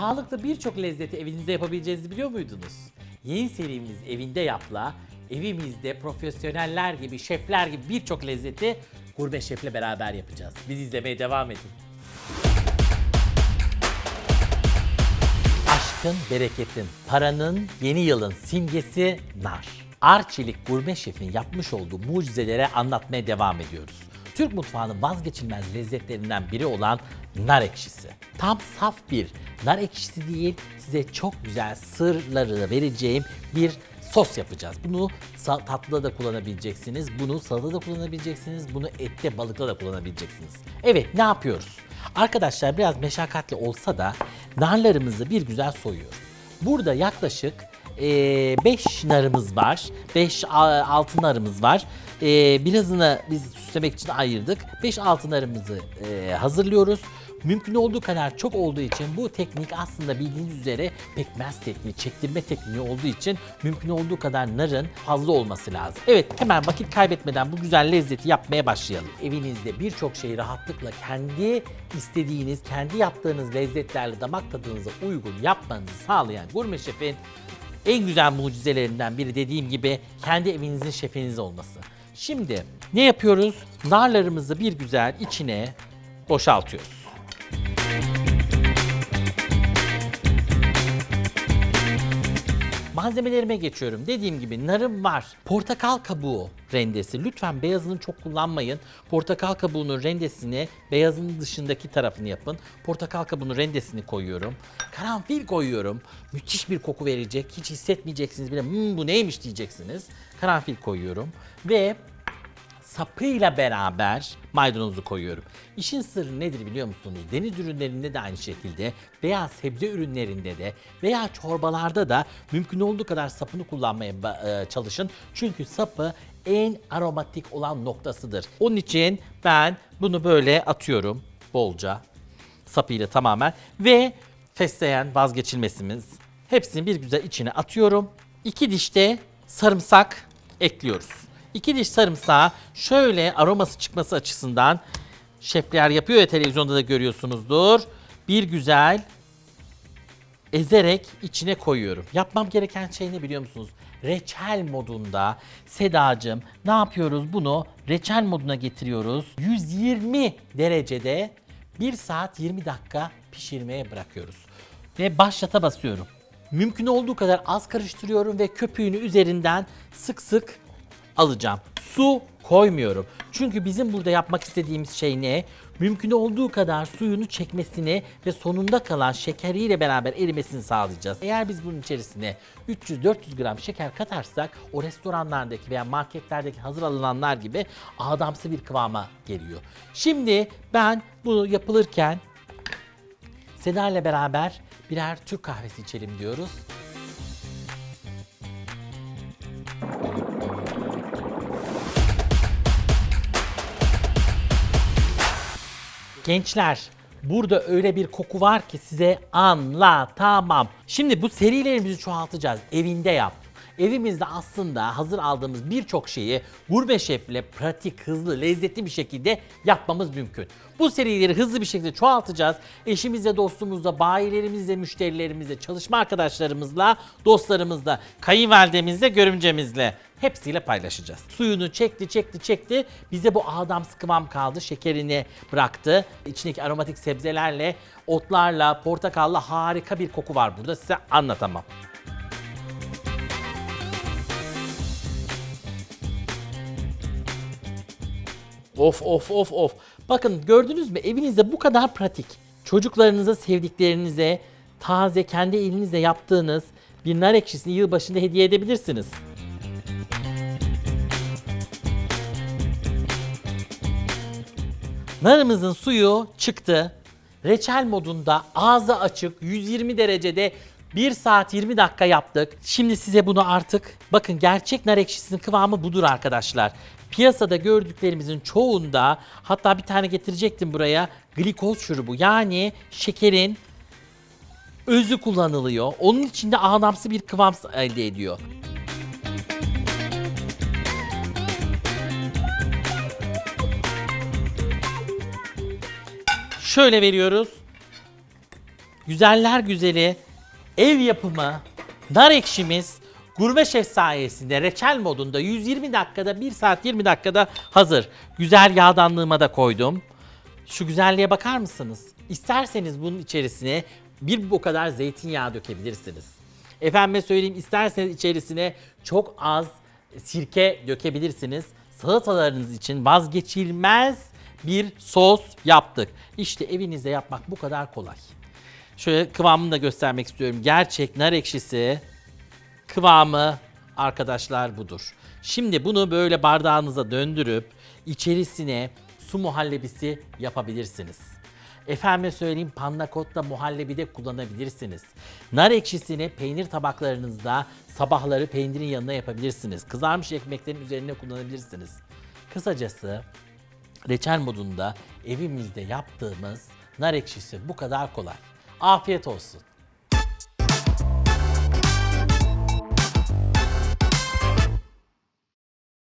Sağlıklı birçok lezzeti evinizde yapabileceğinizi biliyor muydunuz? Yeni serimiz Evinde Yap'la evimizde profesyoneller gibi, şefler gibi birçok lezzeti Gurme Şef'le beraber yapacağız. Biz izlemeye devam edin. Aşkın, bereketin, paranın, yeni yılın simgesi nar. Arçelik Gurme Şef'in yapmış olduğu mucizelere anlatmaya devam ediyoruz. Türk mutfağının vazgeçilmez lezzetlerinden biri olan nar ekşisi. Tam saf bir nar ekşisi değil, size çok güzel sırları vereceğim bir sos yapacağız. Bunu tatlıda da kullanabileceksiniz, bunu salatada da kullanabileceksiniz, bunu ette, balıkta da kullanabileceksiniz. Evet, ne yapıyoruz? Arkadaşlar biraz meşakkatli olsa da narlarımızı bir güzel soyuyoruz. Burada yaklaşık 5 narımız var. 5 altın narımız var. Ee, birazını biz süslemek için ayırdık. 5 altın narımızı e, hazırlıyoruz. Mümkün olduğu kadar çok olduğu için bu teknik aslında bildiğiniz üzere pekmez tekniği, çektirme tekniği olduğu için mümkün olduğu kadar narın fazla olması lazım. Evet hemen vakit kaybetmeden bu güzel lezzeti yapmaya başlayalım. Evinizde birçok şeyi rahatlıkla kendi istediğiniz, kendi yaptığınız lezzetlerle damak tadınıza uygun yapmanızı sağlayan Gurme Şef'in en güzel mucizelerinden biri dediğim gibi kendi evinizin şefiniz olması. Şimdi ne yapıyoruz? Narlarımızı bir güzel içine boşaltıyoruz. Malzemelerime geçiyorum. Dediğim gibi narım var. Portakal kabuğu rendesi. Lütfen beyazını çok kullanmayın. Portakal kabuğunun rendesini beyazın dışındaki tarafını yapın. Portakal kabuğunun rendesini koyuyorum. Karanfil koyuyorum. Müthiş bir koku verecek. Hiç hissetmeyeceksiniz bile. "Hmm, bu neymiş diyeceksiniz. Karanfil koyuyorum. Ve sapıyla beraber maydanozu koyuyorum. İşin sırrı nedir biliyor musunuz? Deniz ürünlerinde de aynı şekilde veya sebze ürünlerinde de veya çorbalarda da mümkün olduğu kadar sapını kullanmaya e, çalışın. Çünkü sapı en aromatik olan noktasıdır. Onun için ben bunu böyle atıyorum bolca sapıyla tamamen ve fesleğen vazgeçilmesimiz. Hepsini bir güzel içine atıyorum. İki diş de sarımsak ekliyoruz. İki diş sarımsağı şöyle aroması çıkması açısından şefler yapıyor ya televizyonda da görüyorsunuzdur. Bir güzel ezerek içine koyuyorum. Yapmam gereken şey ne biliyor musunuz? Reçel modunda Sedacığım ne yapıyoruz bunu reçel moduna getiriyoruz. 120 derecede 1 saat 20 dakika pişirmeye bırakıyoruz. Ve başlata basıyorum. Mümkün olduğu kadar az karıştırıyorum ve köpüğünü üzerinden sık sık alacağım. Su koymuyorum. Çünkü bizim burada yapmak istediğimiz şey ne? Mümkün olduğu kadar suyunu çekmesini ve sonunda kalan şekeriyle beraber erimesini sağlayacağız. Eğer biz bunun içerisine 300-400 gram şeker katarsak o restoranlardaki veya marketlerdeki hazır alınanlar gibi adamsı bir kıvama geliyor. Şimdi ben bunu yapılırken Seda ile beraber birer Türk kahvesi içelim diyoruz. Gençler burada öyle bir koku var ki size anlatamam. Şimdi bu serilerimizi çoğaltacağız. Evinde yap. Evimizde aslında hazır aldığımız birçok şeyi Gurme Şef'le pratik, hızlı, lezzetli bir şekilde yapmamız mümkün. Bu serileri hızlı bir şekilde çoğaltacağız. Eşimizle, dostumuzla, bayilerimizle, müşterilerimizle, çalışma arkadaşlarımızla, dostlarımızla, kayınvalidemizle, görümcemizle hepsiyle paylaşacağız. Suyunu çekti, çekti, çekti. Bize bu adamsı kıvam kaldı. Şekerini bıraktı. İçindeki aromatik sebzelerle, otlarla, portakalla harika bir koku var burada. Size anlatamam. Of of of of. Bakın gördünüz mü evinizde bu kadar pratik. Çocuklarınıza, sevdiklerinize taze kendi elinizle yaptığınız bir nar ekşisini yılbaşında hediye edebilirsiniz. Narımızın suyu çıktı. Reçel modunda ağzı açık 120 derecede 1 saat 20 dakika yaptık. Şimdi size bunu artık bakın gerçek nar ekşisinin kıvamı budur arkadaşlar. Piyasada gördüklerimizin çoğunda hatta bir tane getirecektim buraya glikoz şurubu yani şekerin özü kullanılıyor. Onun içinde adamsı bir kıvam elde ediyor. Şöyle veriyoruz. güzeller güzeli ev yapımı nar ekşimiz Gurme Şef sayesinde reçel modunda 120 dakikada 1 saat 20 dakikada hazır. Güzel yağdanlığıma da koydum. Şu güzelliğe bakar mısınız? İsterseniz bunun içerisine bir bu kadar zeytinyağı dökebilirsiniz. Efendime söyleyeyim isterseniz içerisine çok az sirke dökebilirsiniz. Salatalarınız için vazgeçilmez bir sos yaptık. İşte evinizde yapmak bu kadar kolay. Şöyle kıvamını da göstermek istiyorum. Gerçek nar ekşisi kıvamı arkadaşlar budur. Şimdi bunu böyle bardağınıza döndürüp içerisine su muhallebisi yapabilirsiniz. Efendime söyleyeyim panna cotta muhallebi de kullanabilirsiniz. Nar ekşisini peynir tabaklarınızda sabahları peynirin yanına yapabilirsiniz. Kızarmış ekmeklerin üzerine kullanabilirsiniz. Kısacası reçel modunda evimizde yaptığımız nar ekşisi bu kadar kolay. Afiyet olsun.